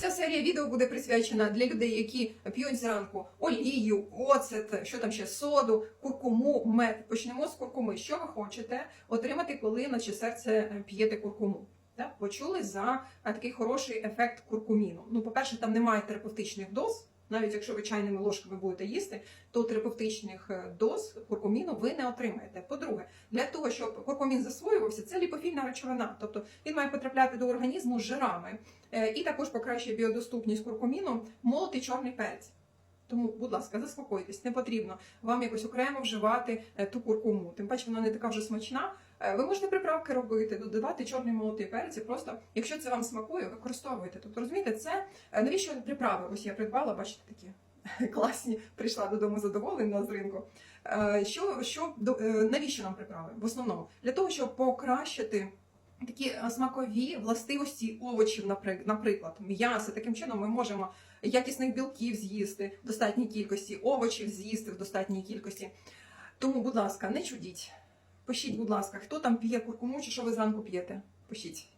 Ця серія відео буде присвячена для людей, які п'ють зранку олію, оцет, що там ще соду, куркуму, мед. Почнемо з куркуми. Що ви хочете отримати, коли наче серце е, п'єте куркуму? Так? Почули за е, такий хороший ефект куркуміну. Ну, по-перше, там немає терапевтичних доз. Навіть якщо ви чайними ложками будете їсти, то терапевтичних е, доз куркуміну ви не отримаєте. По-друге, для того, щоб куркумін засвоювався, це ліпофільна речовина, тобто він має потрапляти до організму з жирами. Е, І також покращує біодоступність куркуміну молотий чорний перець. Тому, будь ласка, заспокойтесь, не потрібно вам якось окремо вживати е, ту куркуму. Тим паче вона не така вже смачна. Е, Ви можете приправки робити, додавати чорний молотий перець. і Просто, якщо це вам смакує, використовуйте. Тобто, розумієте, це е, навіщо приправи? Ось я придбала, бачите, такі класні. Прийшла додому задоволена з ринку. Е, Що, що навіщо нам приправи? В основному для того, щоб покращити такі смакові властивості овочів, наприклад, м'яса. Таким чином ми можемо якісних білків з'їсти в достатній кількості, овочів з'їсти в достатній кількості. Тому, будь ласка, не чудіть. Пишіть, будь ласка, хто там п'є куркуму чи що ви зранку п'єте? Пишіть.